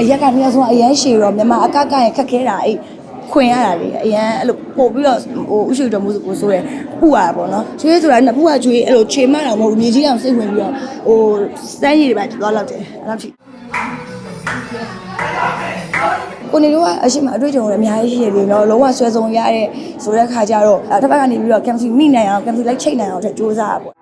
အရက်ကနှစ်ယောက်ဆုံးအရန်ရှည်တော့မြန်မာအကကရင်ခက်ခဲတာအဲ့ခွင်ရတာလေအရန်အဲ့လိုပို့ပြီးတော့ဟိုဥရှိတော်မှုဆိုကိုဆိုရယ်ပူရတာပေါ့နော်ကျွေးဆိုတာကပူကကျွေးအဲ့လိုခြေမတော်မဟုတ်ဘူးမြေကြီးအောင်စိတ်ဝင်ပြီးတော့ဟိုစမ်းရည်တွေပါသွားလောက်တယ်အဲ့လောက်ရှိကိုနေတော့အရှိမအတွေ့အကြုံတွေအများကြီးရှိရသေးတယ်နော်လုံးဝဆွဲဆုံရတဲ့ဆိုတဲ့ခါကျတော့တစ်ဖက်ကနေပြီးတော့ chemistry မိနိုင်အောင် chemistry လိုက်ချိတ်နိုင်အောင်တဲ့စူးစမ်းတာပေါ့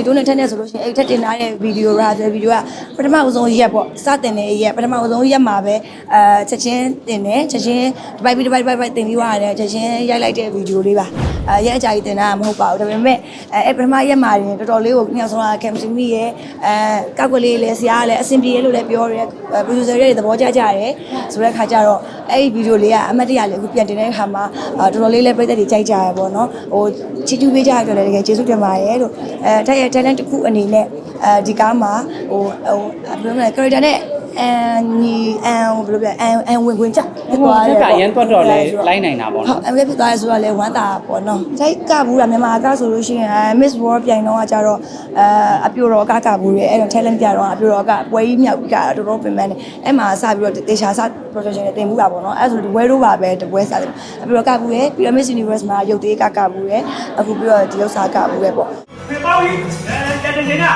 နေတိုးနဲ့ထက်နေဆိုလို့ရှိရင်အဲ့ထက်တင်ထားတဲ့ဗီဒီယိုရာဆိုဗီဒီယိုကပထမအဆုံးရက်ပေါ့စတင်တဲ့ရက်ပထမအဆုံးရက်မှာပဲအဲချက်ချင်းတင်တယ်ချက်ချင်းတစ်ပိုက်ပြီးတစ်ပိုက်တစ်ပိုက်တင်ပြီးသွားတယ်ချက်ချင်းရိုက်လိုက်တဲ့ဗီဒီယိုလေးပါအဲရက်အကြာကြီးတင်တာမဟုတ်ပါဘူးဒါပေမဲ့အဲအဲ့ပထမရက်မှာတင်တော်တော်လေးကိုညောင်ဆုံးကကင်မစီမီရဲ့အဲကောက်ကွက်လေးလည်းဆရာကလည်းအဆင်ပြေလို့လည်းပြောရဲ producer တွေသဘောကျကြတယ်ဆိုတဲ့ခါကျတော့ အဲ့ဒီဗီဒီယိုလေးကအမတ်တရလေးအခုပြန်တင်တဲ့အခါမှာတော်တော်လေးလည်းပြည်သက်တွေကြိုက်ကြရပေါ့နော်ဟိုချီးကျူးပေးကြရတော့လည်းတကယ်ကျေးဇူးတင်ပါတယ်လို့အဲတက်ရဲ့ talent တစ်ခုအနေနဲ့အဲဒီကားမှာဟိုဟိုဘယ်လိုလဲ character နဲ့ အန်ညီအန်ဘယ်လိုလဲအန်အန်ဝင်ဝင်ကြဖြစ်သွားတယ်ကရန်တွတ်တော့လဲလိုက်နိုင်တာပေါ့ဟုနော်တ်အမေဖြစ်သွားရဲဆိုတော့လေဝမ်းသာပေါ့နော်။ဆိုင်ကဘူးတာမြန်မာအကဆိုလို့ရှိရင် Miss World ပြိုင်တော့ကကြတော့အဲအပြိုတော်အကကဘူးရဲ့အဲ့တော့ talent ပြတော့အပြိုတော်ကပွဲကြီးမြောက်ကြီးကတော်တော်ပင်ပန်းနေအဲ့မှာစပြီးတော့တေချာစ production နဲ့တင်မှုတာပေါ့နော်။အဲ့ဆိုဒီဝဲတို့ပါပဲတပွဲစားတယ်။အပြိုတော်ကဘူးရဲ့ပြီးတော့ Miss Universe မှာရုပ်သေးကကဘူးရဲ့အခုပြီးတော့ဒီလောက်စားကဘူးရဲ့ပေါ့။ဖေပေါင်းကြီးအဲတက်နေတာ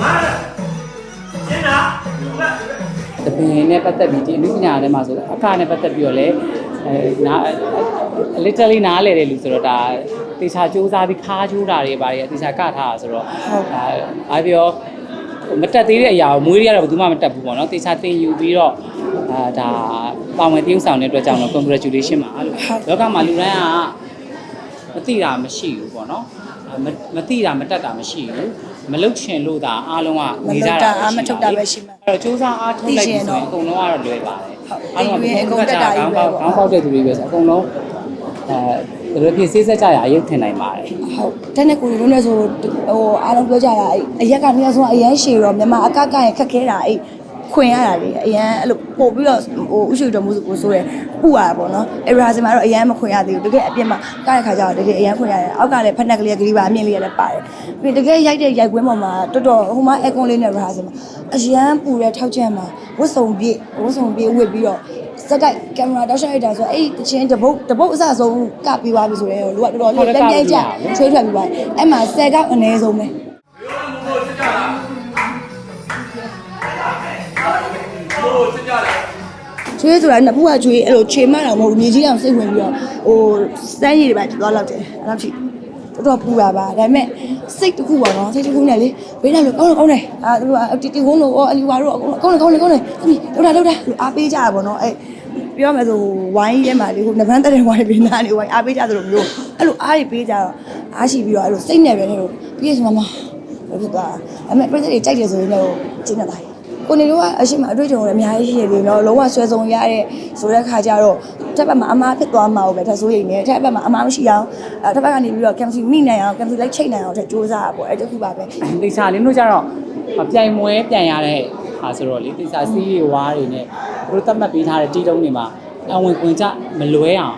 ငါကျင်းတာ တပင်နဲ့ပတ်သက်ပြီးဒီအနုပညာထဲမှာဆိုအခါနဲ့ပတ်သက်ပြီးတော့လဲအဲနာ literally နားလဲတဲ့လူဆိုတော့ဒါတေချာစူးစမ်းပြီးခါကျိုးတာတွေပါတယ်တေချာကထားတာဆိုတော့ဒါအားပြောမတက်သေးတဲ့အရာကိုမွေးရတော့ဘယ်သူမှမတက်ဘူးပေါ့နော်တေချာတင်ယူပြီးတော့အာဒါပါဝင်တည်ဥဆောင်တဲ့အတွက်ကြောင့်တော့ congratulation ပါလို့လောကမှာလူတိုင်းကမသိတာမရှိဘူးပေါ့နော်မမသိတာမတက်တာမရှိဘူး မလုတ်ချင်လို့သာအားလုံးကနေကြတာမလုတ်တာအားမထုတ်တာပဲရှိမှာအဲ့တော့စူးစမ်းအားထုတ်လိုက်သိချပြီင်ဆိုတော့ရင်အကုန်လုံးကတော့လွယ်ပါတယ်ဟုတ်အိမ်ကြီးအကုန်တက်တာကြီးပဲပေါ့ခေါင်းပေါက်တဲ့သူတွေပဲဆိုအကုန်လုံးအဲဘယ်လိုဖြစ်စေးဆက်ကြရအယုတ်ထင်နိုင်ပါတယ်ဟုတ်တဲ့နဲ့ကိုလူလုံးနဲ့ဆိုဟိုအားလုံးပြောကြတာအဲ့အရက်ကနေရာဆုံးအရန်ရှည်တော့မြန်မာအကကရင်ခက်ခဲတာအဲ့ခွင်ရတာလေအရန်အဲ့လို ပို့ပြီးတော့ဟိုဥရှိတော်မှုကိုဆိုရဲပူရတာပေါ့နော်အဲ့ရာစင်မှာတော့အရန်မခွင်ရသေးဘူးတကယ်အပြစ်မှာကတဲ့ခါကျတော့တကယ်အရန်ခွင်ရတယ်အောက်ကလည်းဖက်နက်ကလေးကလေးပါအမြင့်လေးလည်းပါတယ်ပြီးတကယ်ရိုက်တဲ့ရိုက်ကွင်းပေါ်မှာတော်တော်ဟိုမှာအကွန်လေးနဲ့ရာစင်မှာအရန်ပူတဲ့ထောက်ချက်မှာဝတ်စုံပြည့်ဝတ်စုံပြည့်ဝတ်ပြီးတော့စက်ကင်ကင်မရာတောက်ရှရိုက်တာဆိုအဲ့တချင်းတပုတ်တပုတ်အစဆုံးကပြီးသွားပြီဆိုတော့လူကတော်တော်လေးပြင်းပြင်းကြချွေးထွက်ပြီးသွားအဲ့မှာ10ကောက်အနည်းဆုံးပဲ ကျွေးဆိုတာနှစ်ဖူးကကျွေးအဲ့လိုခြေမတော့မဟုတ်ဘူးမြေကြီးအောင်စိတ်ဝင်ပြီးတော့ဟိုစမ်းရည်တွေပဲသွားလောက်တယ်အဲ့လောက်ထိတော်တော်ပူတာပါဒါပေမဲ့စိတ်တစ်ခုပါနော်စိတ်တစ်ခုနဲ့လေဘေးနဲ့လို့ကောင်းတယ်ကောင်းတယ်အာသူကတီတီဝုန်းလို့အလီဝါတို့အကုန်ကောင်းတယ်ကောင်းတယ်ကောင်းတယ်သမီးလောက်တာလောက်တာလို့အားပေးကြတာပေါ့နော်အဲ့ပြောမယ်ဆိုဝိုင်းရဲမှာလေဟိုနဗန်းတက်တဲ့ဝိုင်းဘေးနားနေဝိုင်းအားပေးကြသလိုမျိုးအဲ့လိုအားတွေပေးကြတော့အားရှိပြီးတော့အဲ့လိုစိတ်နဲ့ပဲလေပြီးရစမမလို့ဖြစ်သွားတာအဲ့မဲ့ပြည်သူတွေကြိုက်တယ်ဆိုရင်လည်းကျင်းနေတာ ကိုနေတော့အရှိမအတွေ့အကြုံတွေအများကြီးရှိရပြီနော်လုံးဝဆွဲဆုံးရတဲ့ဆိုတဲ့ခါကျတော့တစ်ဘက်မှာအမားဖြစ်သွားမှာပဲထပ်ဆိုးရိမ်နေတစ်ဘက်မှာအမားမရှိအောင်အဲတစ်ဘက်ကနေပြီးတော့ campsite မိနိုင်အောင် campsite လိုက်ချိတ်နိုင်အောင်တဲ့စူးစမ်းတာပေါ့အဲ့တခုပါပဲတေချာလင်းတို့ကြတော့ပြိုင်မွဲပြန်ရတဲ့ဟာဆိုတော့လေတေချာစီးရီဝါးတွေနဲ့သူတို့သတ်မှတ်ပေးထားတဲ့တီးတုံးတွေမှာအဝင်ခွင်ကြမလွဲအောင်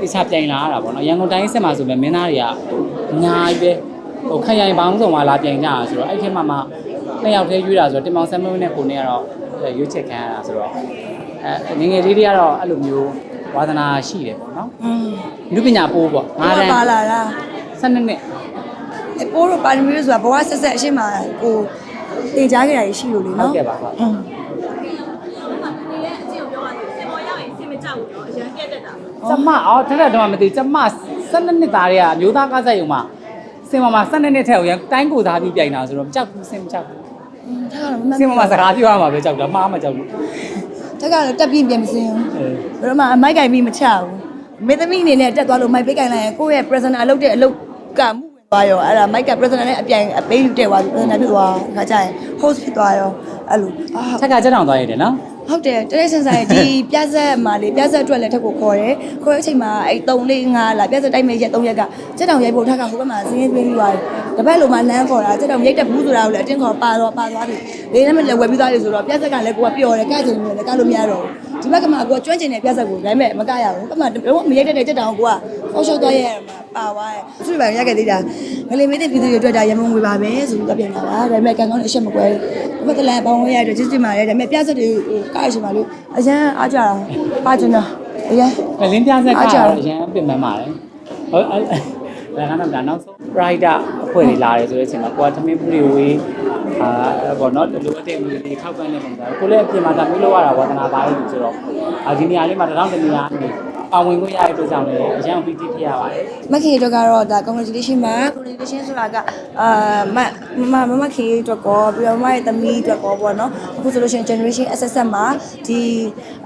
တေချာပြိုင်လာရတာပေါ့နော်ရန်ကုန်တိုင်းစစ်မှာဆိုပဲမင်းသားတွေကအများကြီးပဲဟိုခရိုင်ပေါင်းစုံမှာလာပြိုင်ကြတာဆိုတော့အဲ့ဒီမှာမှ နှစ်ယောက်တည်းရွေးတာဆိုတော့တင်မောင်ဆမ်မွေးနဲ့ကိုနေကတော့ရွေးချက်ခံရတာဆိုတော့အဲငငယ်လေးတွေကတော့အဲ့လိုမျိုးဝါသနာရှိတယ်ပေါ့နော် อืม လူပညာပိုးပေါ့ငါးတန်း ပါလာလား 12နှစ် အပိုးတို့ပါရမီဆိုတာဘဝဆက်ဆက်အရှိမကိုတင်ကြားကြတာရှိလို့လေ ဟုတ် နော် ကဲ့ပါဟုတ် อืม ကျမအော်ထက်ထက်တော့မသိကျမ12နှစ်သားတွေကမျိုးသားကားဆက်ရုံမှာ စင်မမှာ12နှစ်ထက်ကိုရန်တိုင်းကိုသားပြီးပြိုင်တာဆိုတော့ကြောက်ဘူးစင်မကြောက်ဘူးထားတော့မစင်မမှာစကားပြောရမှာပဲကြောက်တာမှားမှကြောက်လို့တက်ကတော့တက်ပြီးပြန်မစင်းဘူးအဲဘယ်တော့မှအမိုက်ကင်ပြီးမချဘူးမေသမီအနေနဲ့တက်သွားလို့မိုက်ပေးကင်လိုက်ရင်ကိုယ့်ရဲ့ prisoner အလုပ်တဲ့အလုပ်ကမှုဝင်သွားရောအဲ့ဒါမိုက်က prisoner နဲ့အပြိုင်အပေးယူတက်သွားပြီ prisoner ဖြစ်သွားခါကျရင် host ဖြစ်သွားရောအဲ့လိုအာထက်ကချက်တောင်သွားရတယ်နော် ဟုတ်တယ်တရက်စင်ဆိုင်ဒီပြဆက်မှာလေပြဆက်အတွက်လည်းထက်ကိုခေါ်တယ်ခေါ်တဲ့အချိန်မှာအဲ့3လေး5လာပြဆက်တိုက်မဲ့ရက်3ရက်ကစက်တောင်ရိုက်ဖို့ထက်ကဟိုဘက်မှာစင်းရင်းပေးပြီးသွားတယ်တပတ်လုံးမှာလမ်းခေါ်တာစက်တောင်ရိုက်တဲ့ဘူးဆိုတာကိုလည်းအတင်းခေါ်ပါတော့ပါသွားပြီလေးနဲ့မလည်းဝယ်ပြီးသွားပြီဆိုတော့ပြဆက်ကလည်းကိုကပျော်တယ်ကဲ့ချင်တယ်လည်းကလို့မရတော့ဘူးဒီဘက်ကမှကိုကကျွမ်းကျင်တဲ့ပြဿနာကိုဒါပေမဲ့မကရဘူးအမှတော့မရိုက်တတ်တဲ့တက်တောင်ကိုကဖောက်ရှော့သွားရရမှာပါသွားတယ်သူတွေပါရခဲ့သေးတာငလေးမင်းတဲ့ပြည်သူတွေအတွက်ဒါရမုံငွေပါပဲဆိုပြီးတော့ပြန်လာတာဒါပေမဲ့ကံကောင်းတဲ့အရှက်မကွဲဘူး ဘက်ကလည်းပေါင်းဝင်ရတဲ့ကျေးဇူးတင်ပါတယ်ဒါပေမဲ့ပြဿနာတွေကားရရှင်ပါလို့အရန်အားကြတာပါကျင်တာအရန်လင်းပြဆက်အားကကြတော့တယ်အရင်ပြင်မှန်းပါတယ်ဟုတ်အဲ့ဒါကတော့ဒါနောက်ဆုံး rider အဖွဲ့တွေလာတယ်ဆိုတဲ့အချိန်မှာကိုကသမင်းပူတွေဝေးအာဘောနော်လိုအပ်တဲ့လူတွေခောက်ပန်းနေပုံစံကိုလည်းအပြင်မှာဒါမျိုးလောက်ရတာဝါသနာပါလို့ဆိုတော့အာဒီနေရာလေးမှာတထောင်တနေရာနေအော င်ဝင်ခွင့်ရတဲ့အတွက်ကြောင့်လည်းအရင်ပီတိဖြစ်ရပါတယ်မခင်အတွက်ကတော့ဒါ congratulation ပါ congratulation ဆိုတာကအာမမမမခင်အတွက်ကောပြီးတော့မမရဲ့သမီးအတွက်ကောပေါ့နော်အခုဆိုလို့ရှိရင် generation SSS မှာဒီ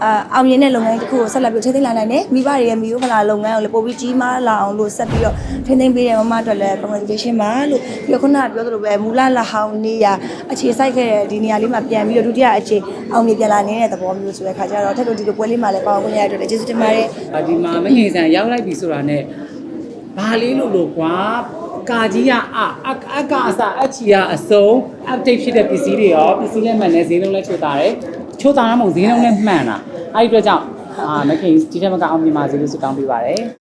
အာအောင်မြင်တဲ့လုပ်ငန်းတစ်ခုကိုဆက်လက်ပြီးထိန်းသိမ်းလာနိုင်တယ်မိဘတွေရဲ့မိဘဖလာလုပ်ငန်းကိုလည်းပို့ပြီးကြီးမားလာအောင်လို့ဆက်ပြီးတော့ထိန်းသိမ်းပေးတဲ့မမအတွက်လည်း congratulation ပါလို့ပြီးတော့ခုနကပြောသလိုပဲမူလလာဟောင်းနေရအခြေစိုက်ခဲ့တဲ့ဒီနေရာလေးမှာပြန်ပြီးတော့ဒုတိယအခြေအောင်မြင်ပြန်လာနေတဲ့သဘောမျိုးဆိုတဲ့ခါကျတော့ထပ်လို့ဒီလိုပွဲလေးမှာလည်းပါဝင်ခွင့်ရတဲ့အတွက်လည်းကျေးဇူးတင်ပါတယ်။ဒီမှာမဟင်ဆန်ရောက်လိုက်ပြီဆိုတာနဲ့ဘာလေးလို့လို့ကွာကာကြီးကအအအကအစအချီကအစုံ update ဖြစ်တဲ့ပစ္စည်းတွေရောပစ္စည်းလက်မှန်နဲ့ဈေးလုံးလည်းချိုးတာတယ်။ချိုးတာမှမဟုတ်ဈေးလုံးလည်းမှန်တာ။အဲ့ဒီအတွက်ကြောင့်အာမခင်ဒီထက်မကအောင်မြင်ပါစေလို့ဆုတောင်းပေးပါရစေ။